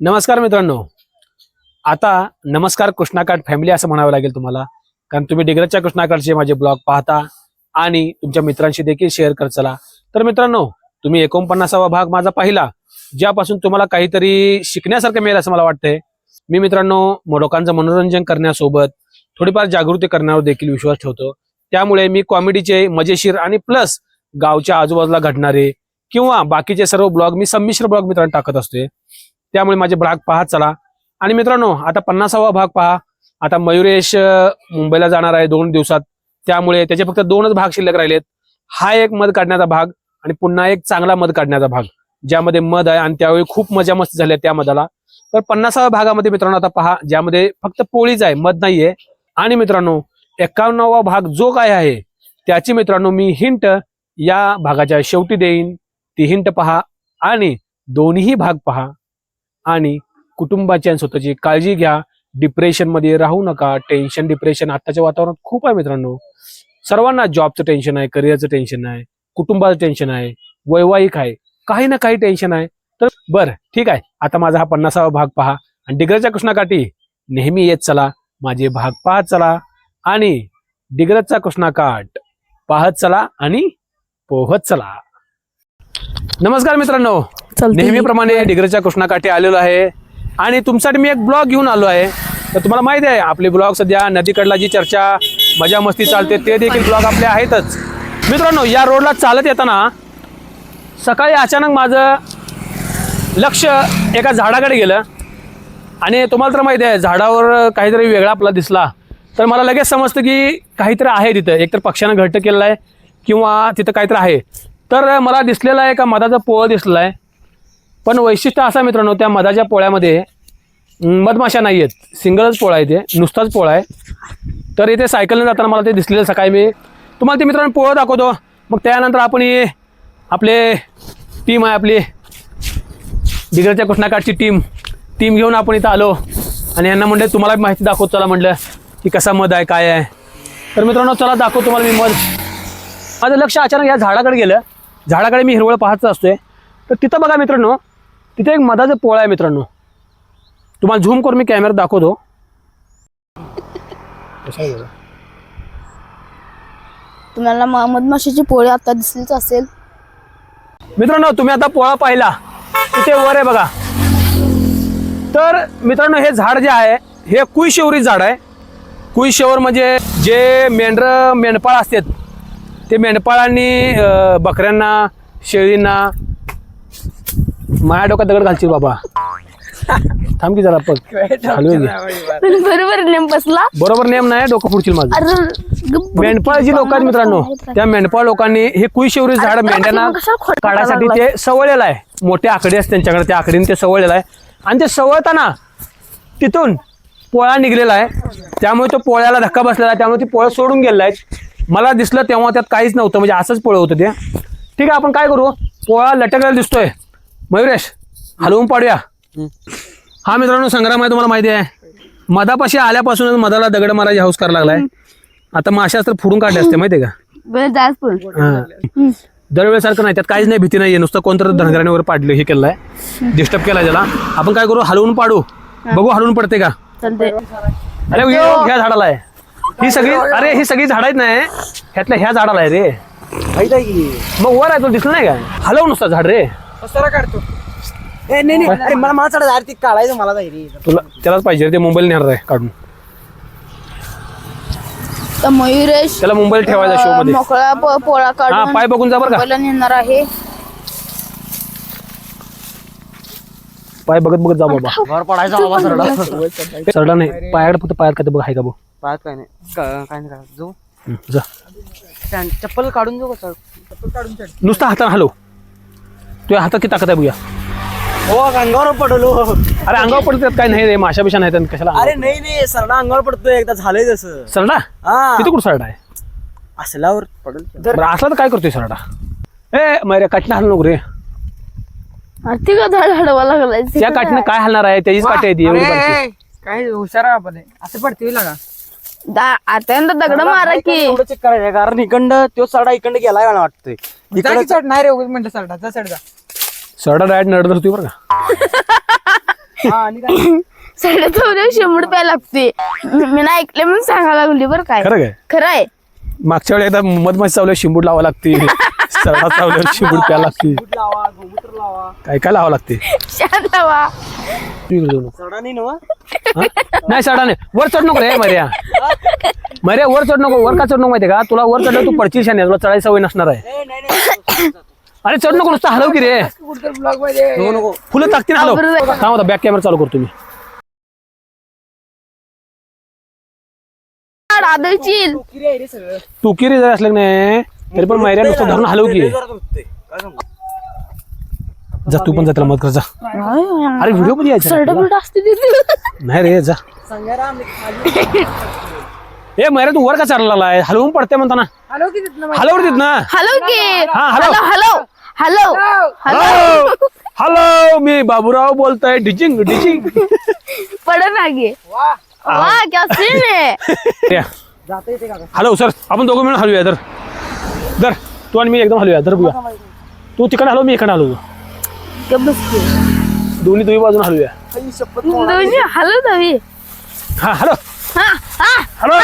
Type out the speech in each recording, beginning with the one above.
नमस्कार मित्रांनो. आता नमस्कार कृष्णाकाठ फॅमिली असं म्हणावं लागेल तुम्हाला. कारण तुम्ही डिग्रजच्या कृष्णाकाठचे माझे ब्लॉग पाहता आणि तुमच्या मित्रांशी देखील शेअर करत चला. तर मित्रांनो तुम्ही एकोणपन्नासावा भाग माझा पाहिला ज्यापासून तुम्हाला काहीतरी शिकण्यासारखं मिळेल असं मला वाटतंय. मी मित्रांनो लोकांचं मनोरंजन करण्यासोबत थोडीफार जागृती करण्यावर देखील विश्वास ठेवतो. त्यामुळे मी कॉमेडीचे मजेशीर आणि प्लस गावच्या आजूबाजूला घडणारे किंवा बाकीचे सर्व ब्लॉग मी संमिश्र ब्लॉग मित्रांनो टाकत असते त्यामुळे माझे भाग पाहत चला. आणि मित्रांनो आता पन्नासावा भाग पहा. आता मयुरेश मुंबईला जाणार आहे दोन दिवसात. त्यामुळे त्याचे फक्त दोनच भाग शिल्लक राहिलेत. हा एक मध काढण्याचा भाग आणि पुन्हा एक चांगला मध काढण्याचा भाग ज्यामध्ये मध आहे आणि त्यावेळी खूप मजा मस्ती झाली त्या मधाला. तर पन्नासाव्या भागामध्ये मित्रांनो आता पहा ज्यामध्ये फक्त पोळीच आहे मध नाहीये. आणि मित्रांनो एकावन्नावा भाग जो काय आहे त्याची मित्रांनो मी हिंट या भागाच्या शेवटी देईन. ती हिंट पहा आणि दोन्ही भाग पहा. आणि कुटुंबाची आणि स्वतःची काळजी घ्या. डिप्रेशनमध्ये राहू नका. टेन्शन डिप्रेशन आत्ताच्या वातावरणात खूप आहे मित्रांनो. सर्वांना जॉबचं टेन्शन आहे करिअरचं टेन्शन आहे कुटुंबाचं टेन्शन आहे वैवाहिक आहे. काही ना काही टेन्शन आहे. तर बरं ठीक आहे. आता माझा हा पन्नासावा भाग पहा. आणि डिग्रजच्या कृष्णाकाठी नेहमी येत चला. माझे भाग पाहत चला. आणि डिग्रजचा कृष्णाकाठ पाहत चला आणि पोहत चला. नमस्कार मित्रांनो. नेहमीप्रमाणे डिग्रजच्या कृष्णाकाठी आलेलो आहे. आणि तुमच्यासाठी मी एक ब्लॉग घेऊन आलो आहे. तर तुम्हाला माहिती आहे आपले ब्लॉग सध्या नदीकडला जी चर्चा मजा मस्ती चालते ते देखील ब्लॉग आपले आहेतच. मित्रांनो या रोडला चालत येताना सकाळी अचानक माझं लक्ष एका झाडाकडे गेलं. आणि तुम्हाला तर माहिती आहे झाडावर काहीतरी वेगळा आपला दिसला. तर मला लगेच समजतं की काहीतरी आहे तिथं. एकतर पक्ष्यानं घट्ट केलेलं आहे किंवा तिथं काहीतरी आहे. तर मला दिसलेला आहे का मधाचा पोळ दिसला आहे पण वैशिष्ट्य असा मित्रांनो त्या मधाच्या पोळ्यामध्ये मधमाशा नाही आहेत. सिंगलच पोळा आहे ते नुसताच पोळा आहे. तर इथे सायकलने जाताना मला ते दिसलेलं सकाळी मी. तुम्हाला ते मित्रांनो पोळं दाखवतो. मग त्यानंतर आपण ही आपले टीम आहे आपली. डिग्रजच्या कृष्णाकाठची टीम टीम घेऊन आपण इथं आलो. आणि यांना म्हणलं तुम्हाला माहिती दाखवतो. चला म्हटलं की कसा मध आहे काय आहे? तर मित्रांनो चला दाखवतो तुम्हाला मी मध. माझं लक्ष अचानक या झाडाकडे गेलं. झाडाकडे मी हिरवळ पाहत असतोय. तर तिथं बघा मित्रांनो तिथे एक मधाचं पोळा आहे मित्रांनो. तुम्हाला झूम करून मी कॅमेरा दाखवतो. तुम्हाला म- मधमाशीची पोळी आता दिसलीच असेल. मित्रांनो तुम्ही आता पोळा पाहिला. तिथे वर आहे बघा. तर मित्रांनो हे झाड जे आहे हे कुईशेवरी झाड आहे. कुईशेवर म्हणजे जे मेंढर मेंढपाळ असतात ते मेंढपाळांनी बकऱ्यांना शेळींना माझ्या डोक्यात दगड घालशील बाबा. थांब की जरा पग हलवे घे. बरोबर नेम बसला. बरोबर नेम नाही डोकं पुढशील माझं. अरे गप्प- मेंढपाळ जी लोक आहेत मित्रांनो त्या मेंढपाळ लोकांनी हे कुईशेवरी झाड मेंढ्यांना मग कशाला खोटं काढायसाठी ते सवळलेलं आहे. मोठे आकडे असते त्यांच्याकडे त्या आकडीने ते सवळलेलं आहे. आणि ते सवळताना तिथून पोळा निघलेला आहे. त्यामुळे तो पोळ्याला धक्का बसलेला आहे. त्यामुळे ती पोळं सोडून गेलेला आहे मला दिसलं तेव्हा त्यात काहीच नव्हतं म्हणजे असंच पोळं होतं ते. ठीक आहे आपण काय करू? पोळा लटकलेला दिसतोय. मयुरेश हलवून पाडूया. हा मित्रांनो संग्राम आहे तुम्हाला माहिती आहे मधापाशी आल्यापासूनच मधाला दगड मारायची हौस करायला लागलाय. आता माशाच तर फोडून काढले असते माहितीये का? हा. दरवेळेसारखं नाही त्यात काहीच नाही भीती नाहीये. नुसतं कोणतं धनगराने वगैरे पाडलं हे केलंय. डिस्टर्ब केलाय त्याला आपण काय करू? हलवून पाडू. बघू हलवून पडते का? चालते अरे ह्या झाडाला आहे. ही सगळी अरे ही सगळी झाड आहेत नाही ह्यातल्या ह्या झाडाला आहे रे. माहीत आहे की मग वर आहे तो दिसलं नाही का? हलव नुसतं झाड रे. कसारा काढतो ए नाही नाही. अरे मला मला चढ यार ती काढायचं मला जाईल. रे तुला त्यालाच पाहिजे रे, ते मुंबईला नेणार आहे काढून. तर मयुरेश त्याला मुंबईला ठेवायचा शो अं, मध्ये मोकळा प- पोळा हा काढून पाय बघून जा बरं का. मुंबईला नेणार आहे. पाय बघत बघत जा बाबा. घर पडायचा बाबा सरडा सरडा नाही पायाकडे फक्त पायात काय बघ आहे का बघ. पाहत काय नाही. का- काय नाही जो हं, जा. स्टँड चप्पल काढून जाऊ का चप्पल काढून चढ. नुसता हाताने हलव. तुझ्या हातात किती ताकद आहे बघूया. हो अंगावर पडलो. अरे अंगावर पडतात काय? नाही रे माशा बिशा नाही त्यानं कशाला? अरे नाही नाही सरडा अंगावर पडतोय एकदा झालंय तसं सरडा? हा. किती कुठं सरडा आहे? असल्यावर पडल बरं असला तर काय करतोय सरडा? ए मैरे काटणं हलू नको रे. ती का झाड हडवा लागलाय? त्या काटणं काय हलणार आहे? त्याचीच काठी आहे ती एवढी बारकी. काय हुशार आहे आपण असं पडते लागा. आता दगड मारा की. एवढं चेक करायचं कारण इकंड तो सरडा इकंड गेलाय मला वाटतंय. इकडे चढ नाही रे उगाच म्हणलं जा चढ जा. सरडा डायरेक्ट नडत होती बरं का? हा आणि काय? सरड्या चौऱ्या शिंबूड प्यायला लागते. मी ना ऐकले म्हणून सांगायला लागली बरं काय. खरं काय? खरं आहे मागच्या वेळी एकदा मधमाशी चावल्या शिंबूड लावा लागते. सरडा चावल्यावर शिंबूड प्यायला लागते. दूध लावा गोमूत्र लावा. काय काय लावावं लागते? शांत व्हा तू इकडे जाऊ नको. सडा नाही नव हा? नाही सडा नाही. वर चढ नको रे मर्या. मर्या वर चढ नको वर का चढ नको माहितीये का? तुला वर चढलं तू पडची शाने तुला चढायची सवय नसणार आहे. नाही नाही अरे चढ नको नुसतं हलव की रे. नको नको. फुलं टाकते ना हलव. थांब आता बॅक कॅमेरा चालू करतो मी राधाची किरी आहे रे सगळं तू किरी जर असलं की नाही तरी पण मैऱ्या नुसतं धरून हलव की? जा तू पण जा त्याला मदत कर जा. अरे व्हिडिओमध्ये यायचं. असते तिथे. नाही रे जा. ए मैऱ्या तू वर का चढला आहे हलवून पडते म्हणताना हॅलो तिथनं देत ना हॅलो की. हा, hello. Hello hello hello hello hello मी बाबूराव बोलतोय. डिचिंग डिचिंग. पड मागे. वा. वा क्या सीन आहे जाता येते का हॅलो सर. आपण दोघं मिळून हलूया तर. दर. तू आणि मी एकदम हलूया तर बघूया. तू तिकडे हलव मी इकडे हलवू गप्प. दोन्ही दोन्ही बाजून हलूया. दोन्ही हॅलो दवी हा हॅलो. हा हा हॅलो.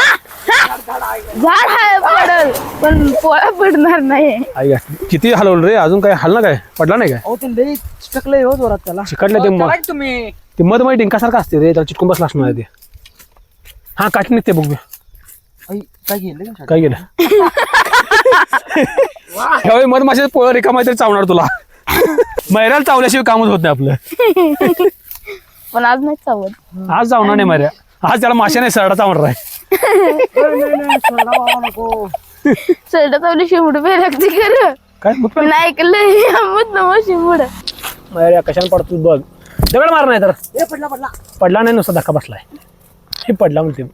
झाड आहे पडल पण पोळा पडणार नाही. आई गा. किती हलवलं रे? अजून काय हलना काय? पडला नाही काय? अहो ते लई चिटकलंय हो जोरात त्याला. चिकटलं ते म- काय तुम्ही. ते मधमध्ये डिंकासारखं असते रे? त्याला चिटकून बसला असणार ते. हा काठी निघते बघ आई काय गेलं? काय गेलं? ह्यावेळी मध माशाचं पोळं रिकामा तरी चावणार तुला. मैऱ्याला चावल्याशिवाय कामच होत नाही आपलं. पण आज नाही चावत. आज जावणार नाही मैऱ्या आज त्याला माशाने सरडा चावणार आहे. नाही, नाही, नाही, सरड चावली शिमूड पे लागते खरं. काय? मग मी नाही ऐकलं आमत नव शिमूड मैऱ्या कशाने पडतो बघ. दगड मार नाही तर. ए पडला पडला. पडला नाही नुसता धक्का बसलाय. हे पडला म्हणते.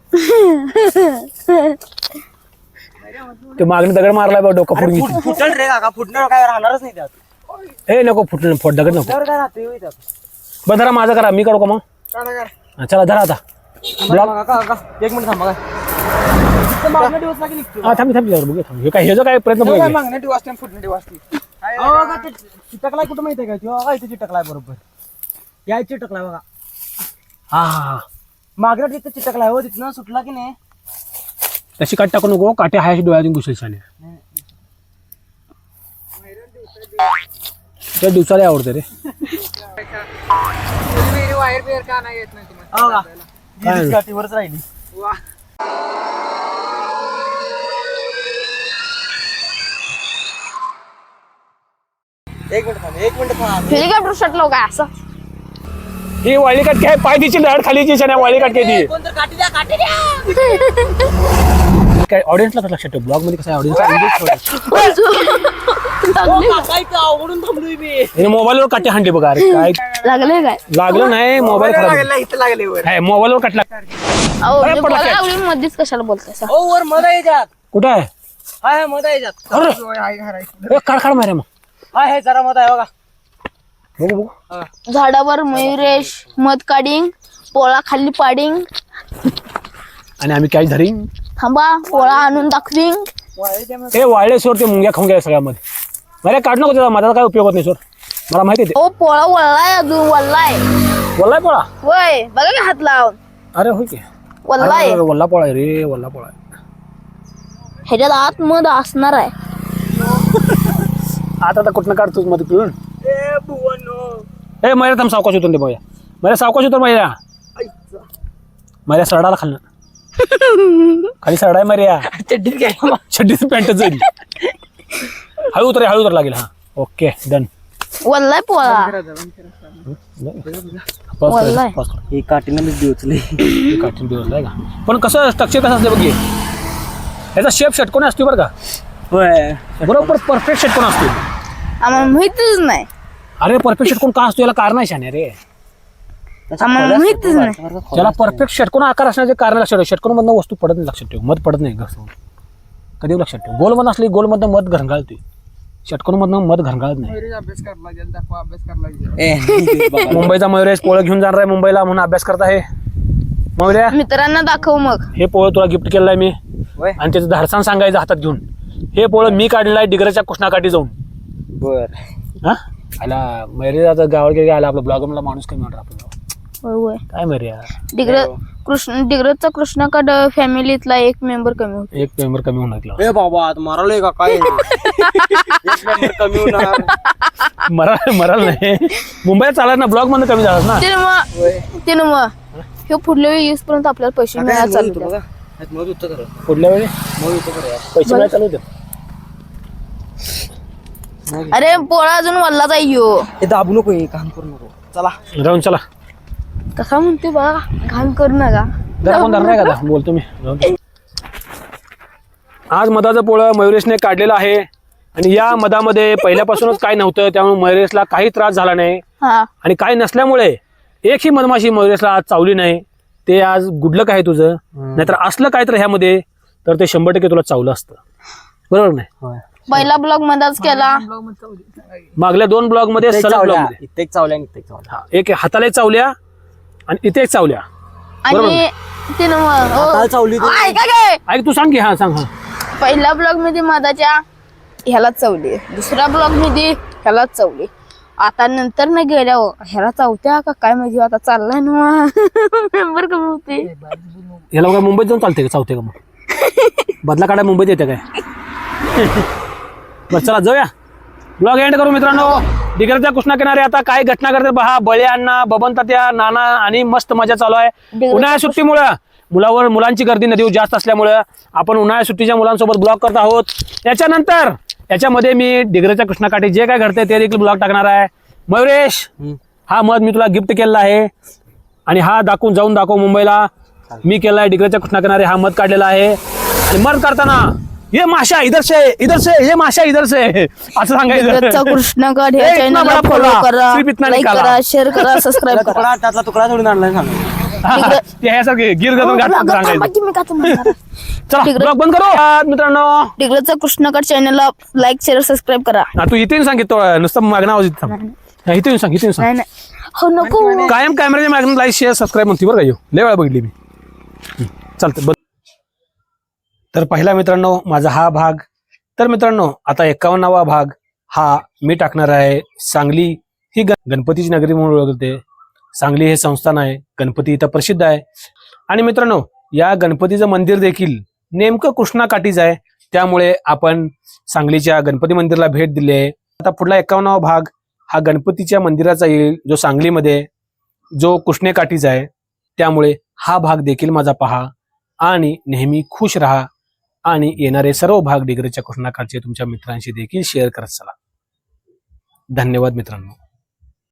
ते मागणी दगड मारलाय बघ डोकं अरे फुडून फुट- फुटल रे काका. फुटणार काय राहणारच नाही त्यात. ए नको फुटलं फोट दगड नको. राहते? त्यात बरं धरा माझं करा मी करू का मग? काढा, काढा. हा, चला धरा आता. थांबा, काका, काका. एक मिनिट थांबा काय? इथं मागणं दिवस लागेल इतकं. हा थांबी थांबी जरा बघूया थांबी. हे काय ह्याचा काय प्रयत्न तो काय बघा मागणं दिवस असते फुटणं दिवस असते. अहो, काका, ते चिटकलाय कुठं माहितीये का? तो बघा इथे चिटकलाय बरोबर? या इथे चिटकलाय बघा. हा हा हा. मागणं तिथं चिटकलाय हो तिथनं सुटला की नाही? तशी काट टाकू नको काटे हाय डोळ्यातून घुसेल शाने त्या दिवसाला आवडते रे. हो का? वीस गाठीवरच राहिली. एक मिनिट थांब एक मिनिट थांब. हेलिकॉप्टर शटलो काय असं? ही वाळी काट काय पाय तिची वाळी काट काय ती कोणतं काठी द्या काठी द्या. काय ऑडियन्सला कसं लक्षात ठेव? ब्लॉगमध्ये कसं ऑडियन्स इथं आवडून थांबलोय मी. मोबाईलवर काटे हांडे बघा अरे काय? लागले काय? लागलं नाही मोबाईल खराब लागला इथं लागले वर. आहे मोबाईलवर काटला अहो पडला मध्येच कशाला बोलताय सा? हो वर याच्यात कुठं आहे? हाय याच्यात अरे. ए, काढ काढ मारे मग. हाय हाय जरा मध आहे बघा. बघू. बघू झाडावर मयुरेश मध काढिंग पोळा खाली पाडिंग. आणि आम्ही काय धरीन थांबा पोळा आणून दाखविंग. ए वाळले सोड ते मुंग्या खाऊन घ्या सगळ्यामध्ये. मला काढ नको त्याचा माझा काय उपयोग होत नाही सोड. मला माहिती आहे ओ पोळा वळलाय अजून वल्लाय ते वल्लाय पोळा? होय बघा की हात लावून. अरे होय की. वल्लाय अरे, वल्ला पोळा आहे रे वल्ला पोळा आहे. ह्याच्यात आत मध असणार आहे. आता आता कुठनं काढतोस मध्ये पिळून. ए मैरा थांब सावकाश उतरून दे बघूया. मैरा सावकाश उतर मैरा मैरा सरडाला खाल्लं. खाली सरडा आहे मैऱ्या चड्डीत काय छड्डीच पॅन्ट जाईल हळू उतर हळू उतर लागेल हा. ओके डन वल्लाय पोळा वल्लाय. ही काठीनं मी दिवचली काठीण दिवस आहे का? पण कसं स्ट्रक्चर कसं असते बघ याचा शेप षटकोन असतो बरं का? बरोबर परफेक्ट षटकोन असतो आम्हाला माहितच नाही. अरे परफेक्ट षटकोन का असतो याला कारण आहे शाने रे? आम्हाला माहितच नाही. त्याला परफेक्ट षटकोन आकार असण्याचे कारण लक्षात ठेव षटकोन मधनं वस्तू पडत नाही लक्षात ठेव. मध पडत नाही घसरून कधी लक्षात ठेव. गोल मध असली गोल मधनं मध घरंगाळते षटकोन मधनं मध घरंगाळत नाही मुंबईचा मयुरेश पोळं घेऊन जाणार आहे मुंबईला म्हणून अभ्यास करत आहे. मयुर्या मित्रांना दाखव मग. हे पोळं तुला गिफ्ट केलेलं आहे मी. होय. आणि त्याचं धाडसान सांगायचं हातात घेऊन. हे पोळं मी काढलेलं आहे डिगऱ्याच्या कृष्णाकाठी जाऊन. बर. हा? आला मैरे आता गेला आला आपला ब्लॉग मला माणूस कमी वाटत आपल्याला. होय होय. काय मरे यार डिग्रज कृष्ण डिग्रजचा कृष्णाकाठ फॅमिलीतला एक मेंबर कमी होता. एक मेंबर कमी होऊन लागला ए बाबा आता मारालोय का काय? एक कमी होणार. मरा मराल नाही. मुंबईला चालत ना ब्लॉगमध्ये कमी झाला ना? ते मग मग हे पुढल्या वेळी येऊस पर्यंत आपल्याला पैसे मिळायला चालू. बघा. होतं खरं पुढल्या वेळी? मध होतं खरं यार. पैसे मिळायला चालू होते अरे पोळा अजून आहे ह्यो हे दाबू नको हे काम करू नको. चला. राहून चला. कसा म्हणते बा घाण करू नका. जरा कोण धरणार का आता? बोलतो मी जाऊन दे. आज मधाचं पोळं मयुरेशने काढलेलं आहे. आणि या मधामध्ये पहिल्यापासूनच काय नव्हतं त्यामुळे मयुरेशला काही त्रास झाला नाही. हा. आणि काही नसल्यामुळे एकही मधमाशी मयुरेशला आज चावली नाही. ते आज गुडलक आहे तुझं. नाहीतर असलं काय तर ह्यामध्ये तर ते शंभर टक्के तुला चावलं असतं. बरोबर नाही? पहिला ब्लॉग मधाच केला. मागल्या दोन ब्लॉगमध्ये सलग ब्लॉगमध्ये. इथे एक चावल्या आणि इथे एक चावल्या. हा, एक हाताला चावल्या आणि इथे एक चावल्या आणि ते ना मग हाताला हो. चावली. ऐका काय ऐक. तू सांग की हा सांग हा. पहिल्या ब्लॉगमध्ये मधाच्या ह्यालाच चवली दुसऱ्या ब्लॉगमध्ये ह्यालाच चवली आता नंतर न गेल्या हो, ह्याला चावत्या का काय माहिती आता चाललाय ना मेंबर कमी होते. याला काय मुंबईत जाऊन चालते का? चावते का मग? बदला काढा मुंबईत येते काय? बस चला जाऊया. ब्लॉग एंड करू मित्रांनो. डिगरच्या कृष्णा किनारे आता काय घटना करते पहा बळे अण्णा बबन तात्या नाना आणि मस्त मजा चालू आहे. उन्हाळ्या सुट्टीमुळं मुलावर मुलांची गर्दी नदीवर जास्त असल्यामुळं आपण उन्हाळ्या सुट्टीच्या मुलांसोबत ब्लॉग करत आहोत. याच्यानंतर याच्यामध्ये मी डिगरच्या कृष्णाकाठी जे काय घडते ते देखील ब्लॉग टाकणार आहे. मयुरेश. हा मध मी तुला गिफ्ट केलेला आहे. आणि हा दाखवून जाऊन दाखव मुंबईला. मी केलाय डिग्रच्या कृष्णा किनारे हा मध काढलेला आहे. आणि मध काढताना ये माशा इधर से इधर से ये माशा इधर से. असं सांगायचं. ए, ह्या इतना चॅनलला फॉलो करा लाईक निकाला. करा शेअर करा सबस्क्राईब करा. त्यातला तुकडा थोडी आणलाय सांग हा, गिर सांगायचं. चला डिग्रज- ब्लॉग बंद करू. हा, मित्रांनो. डिग्रजचा कृष्णाकाठ चॅनलला लाईक शेअर सबस्क्राईब करा. हा, तू इथे येऊन सांगित नुसतं मागणं आवाज इथं. हा, इथे येऊन सांग इथे सांग. हो नको. कायम कॅमेराच्या मागणं लाईक शेअर सबस्क्राईब म्हणते बरं का ह्यो. लय वेळा बघितली मी. हं, चालतं तर पहिला मित्रांनो माझा हा भाग. तर मित्रांनो आता एकावन्नावा भाग. हा मी टाकणार आहे सांगली. ही गण- गणपतीची नगरी म्हणून ओळखते सांगली हे संस्थान आहे. गणपती इथं प्रसिद्ध आहे. आणि मित्रांनो या गणपतीचं मंदिर देखील नेमकं कृष्णा काठीच आहे. त्यामुळे आपण सांगलीच्या गणपती मंदिरला भेट दिली आहे. आता पुढला एकावन्नावा भाग हा गणपतीच्या मंदिराचा येईल जो सांगलीमध्ये जो कृष्णेकाठीचा आहे. त्यामुळे हा भाग देखील माझा पहा आणि नेहमी खुश राहा. आणि येणारे सर्व भाग डिग्रीच्या कृष्णाकाठचे तुमच्या मित्रांशी देखील शेअर करत चला. धन्यवाद मित्रांनो.